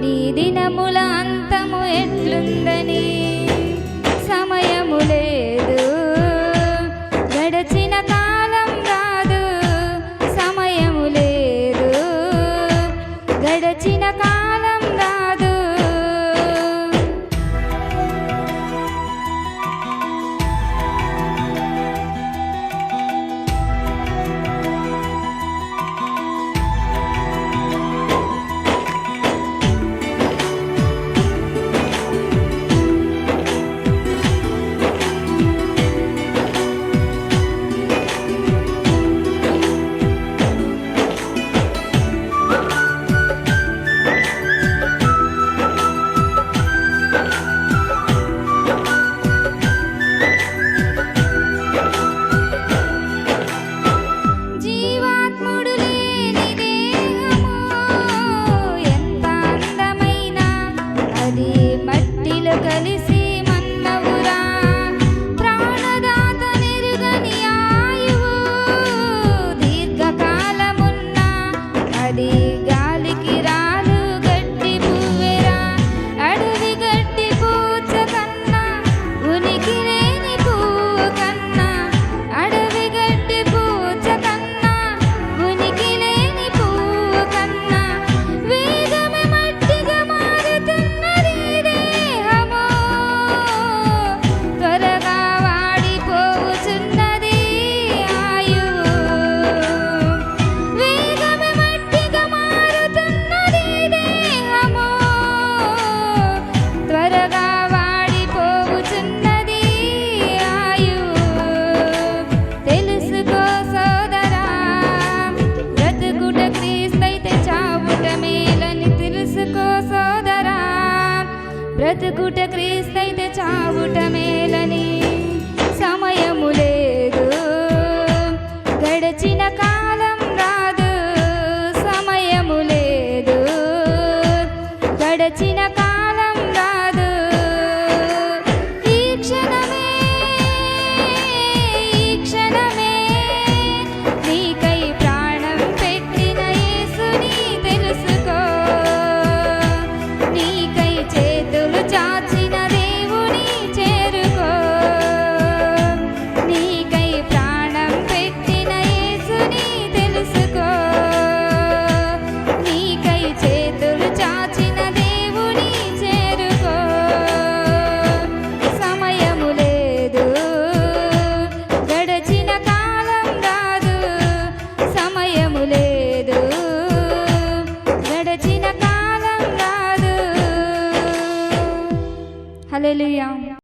నీ దినముల అంతము ఎట్లుందని సమయము లేదు. గడచిన కాలం సమయము లేదు. గడచిన కాలం কি রা బ్రతుకుట క్రీస్తైతే చావుట మేలని సమయము లేదు. గడచిన కాలం రాదు సమయము లేదు. గడచిన కాలం